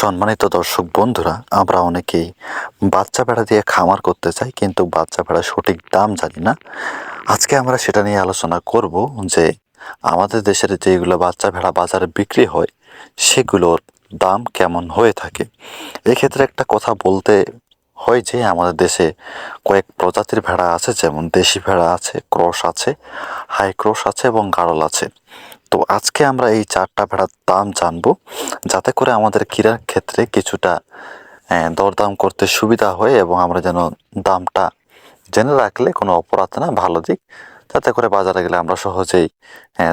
সম্মানিত দর্শক বন্ধুরা, আমরা অনেকেই বাচ্চা ভেড়া দিয়ে খামার করতে চাই, কিন্তু বাচ্চা ভেড়ার সঠিক দাম জানি না। আজকে আমরা সেটা নিয়ে আলোচনা করব যে, আমাদের দেশের যেগুলো বাচ্চা ভেড়া বাজারে বিক্রি হয়, সেগুলোর দাম কেমন হয়ে থাকে। এক্ষেত্রে একটা কথা বলতে হয় যে, আমাদের দেশে কয়েক প্রজাতির ভেড়া আছে, যেমন দেশি ভেড়া আছে, ক্রস আছে, হাই ক্রস আছে এবং গাড়ল আছে। তো আজকে আমরা এই চারটা ভেড়ার দাম জানব, যাতে করে আমাদের ক্রীড়ার ক্ষেত্রে কিছুটা দরদাম করতে সুবিধা হয় এবং আমরা যেন দামটা জেনে রাখলে কোনো অপরাধ না, ভালো দিক, যাতে করে বাজারে গেলে আমরা সহজেই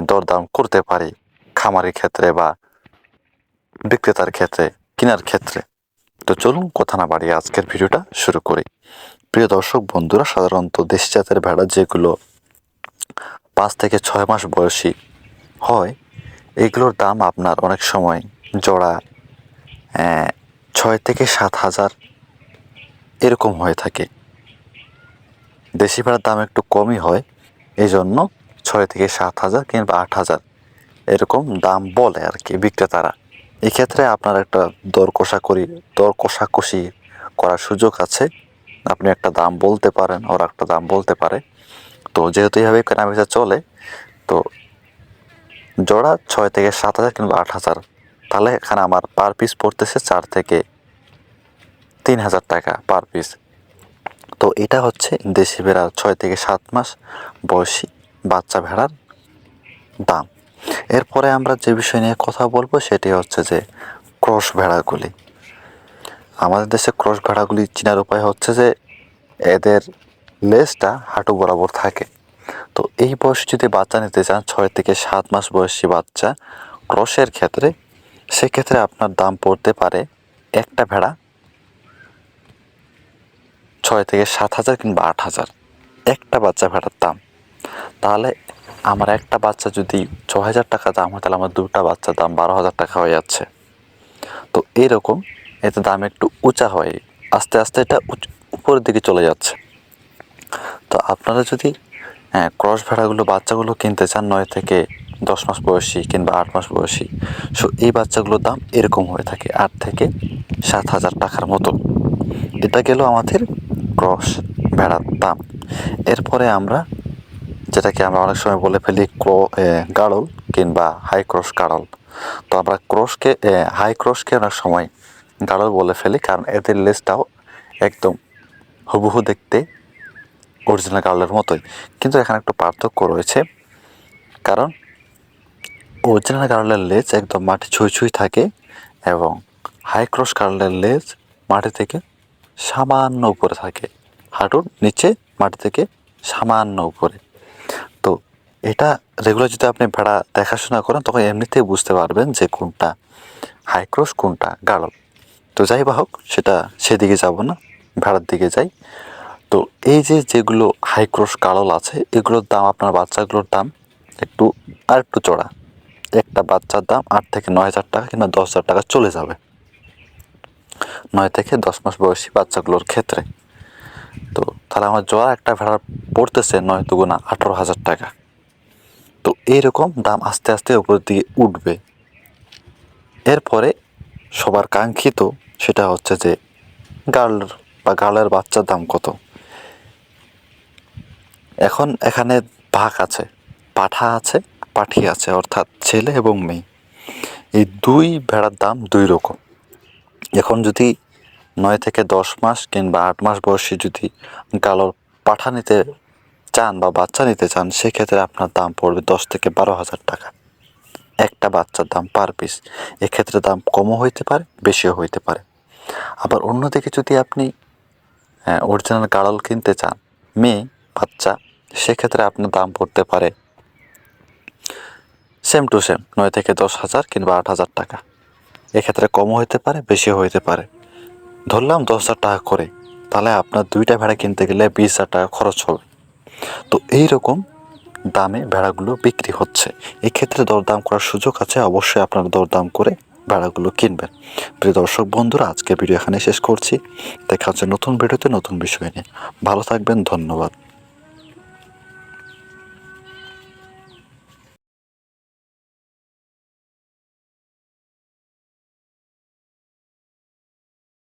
দরদাম করতে পারি খামারের ক্ষেত্রে বা বিক্রেতার ক্ষেত্রে, কেনার ক্ষেত্রে। তো চলুন কথা না বাড়িয়ে আজকের ভিডিওটা শুরু করি। প্রিয় দর্শক বন্ধুরা, সাধারণত দেশি জাতের ভেড়া যেগুলো পাঁচ থেকে ছয় মাস বয়সী হয়, এগুলোর দাম আপনার অনেক সময় জোড়া ছয় থেকে সাত হাজার এরকম হয়ে থাকে। দেশি ভেড়ার দাম একটু কমই হয় এই জন্য ছয় থেকে সাত হাজার কিংবা আট হাজার এরকম দাম বলে আর কি বিক্রেতারা। এক্ষেত্রে আপনার একটা দর কষাকরি, দর কষাকষি করার সুযোগ আছে। আপনি একটা দাম বলতে পারেন, ওরা একটা দাম বলতে পারে। তো যেহেতু এইভাবে কেনাবেচা চলে, তো জোড়া ছয় থেকে সাত হাজার কিংবা আট হাজার। তাহলে এখানে আমার পার পিস পড়তেছে চার থেকে তিন হাজার টাকা পার পিস তো এটা হচ্ছে দেশি ভেড়ার ছয় থেকে সাত মাস বয়সী বাচ্চা ভেড়ার দাম। এরপরে আমরা যে বিষয় নিয়ে কথা বলব সেটি হচ্ছে যে ক্রস ভেড়াগুলি। আমাদের দেশে ক্রস ভেড়াগুলি চিনার উপায় হচ্ছে যে এদের লেজটা হাঁটু বরাবর থাকে। তো এই বয়সে যদি বাচ্চা নিতে চান, ছয় থেকে সাত মাস বয়সী বাচ্চা ক্রসের ক্ষেত্রে, সেক্ষেত্রে আপনার দাম পড়তে পারে একটা ভেড়া ছয় থেকে সাত হাজার কিংবা আট হাজার। একটা বাচ্চা ভেড়ার দাম। তাহলে আমার একটা বাচ্চা যদি ছ হাজার টাকা দাম হয়, তাহলে আমার দুটা বাচ্চার দাম বারো হাজার টাকা হয়ে যাচ্ছে। তো এরকম এতে দাম একটু উঁচা হয়, আস্তে আস্তে এটা উপরের দিকে চলে যাচ্ছে। তো আপনারা যদি হ্যাঁ ক্রস ভেড়াগুলো, বাচ্চাগুলো কিনতে চান নয় থেকে দশ মাস বয়সী কিংবা আট মাস বয়সী, সো এই বাচ্চাগুলোর দাম এরকম হয়ে থাকে আট থেকে সাত হাজার টাকার মতো। এটা গেল আমাদের ক্রস ভেড়ার দাম। এরপরে আমরা, যেটাকে আমরা অনেক সময় বলে ফেলি ক্রো গাড়ল কিংবা হাই ক্রস গাড়ল। তো আমরা ক্রসকে হাই ক্রসকে অনেক সময় গাড়ল বলে ফেলি, কারণ এদের লেজটাও একদম হুবহু দেখতে অরিজিনাল গার্লের মতোই। কিন্তু এখানে একটু পার্থক্য রয়েছে। কারণ অরিজিনাল গার্লের লেজ একদম মাটি ছুঁই ছুঁই থাকে এবং হাই ক্রস গার্লের লেজ মাটি থেকে সামান্য উপরে থাকে। হাঁটুর নিচে মাটি থেকে সামান্য উপরে। তো এটা রেগুলার যদি আপনি ভেড়া দেখাশোনা করেন, তখন এমনিতেই বুঝতে পারবেন যে কোনটা হাই ক্রস কোনটা গাঢ়। তো যাই বা হোক, সেটা সেদিকে যাব না, ভেড়ার দিকে যাই। তো এই যে যেগুলো হাই ক্রস কারল আছে, এগুলোর দাম আপনার বাচ্চাগুলোর দাম একটু, আর একটু চড়া। একটা বাচ্চার দাম আট থেকে নয় হাজার টাকা কিংবা দশ হাজার টাকা চলে যাবে। নয় থেকে দশ মাস বয়সী বাচ্চাগুলোর ক্ষেত্রে। তো তাহলে আমার জোড়া একটা ভেড়া পড়তেছে নয় দুগুণা আঠারো হাজার টাকা। তো এইরকম দাম আস্তে আস্তে উপরের দিকে উঠবে। এরপরে সবার কাঙ্ক্ষিত সেটা হচ্ছে যে গার্ল বা গার্লের বাচ্চার দাম কত? এখন এখানে ভাগ আছে, পাঠা আছে, পাঠি আছে, অর্থাৎ ছেলে এবং মেয়ে। এই দুই ভেড়ার দাম দুই রকম। এখন যদি নয় থেকে দশ মাস কিংবা আট মাস বয়সী যদি গালোর পাঠা নিতে চান বা বাচ্চা নিতে চান, সেক্ষেত্রে আপনার দাম পড়বে দশ থেকে বারো হাজার টাকা। একটা বাচ্চার দাম পার পিস। এক্ষেত্রে দাম কমও হইতে পারে, বেশিও হইতে পারে। আবার অন্যদিকে যদি আপনি অরিজিনাল গাড়ল কিনতে চান, মেয়ে বাচ্চা, সেক্ষেত্রে আপনার দাম পড়তে পারে সেম টু সেম নয় থেকে দশ হাজার কিংবা আট হাজার টাকা। এক্ষেত্রে কমও হইতে পারে, বেশিও হইতে পারে। ধরলাম দশ হাজার টাকা করে, তাহলে আপনার দুইটা ভেড়া কিনতে গেলে বিশ হাজার টাকা খরচ হবে। তো এই রকম দামে ভেড়াগুলো বিক্রি হচ্ছে। এক্ষেত্রে দরদাম করার সুযোগ আছে, অবশ্যই আপনারা দরদাম করে ভেড়াগুলো কিনবেন। প্রিয় দর্শক বন্ধুরা, আজকের ভিডিও এখানে শেষ করছি। দেখা হচ্ছে নতুন ভিডিওতে নতুন বিষয় নিয়ে। ভালো থাকবেন, ধন্যবাদ।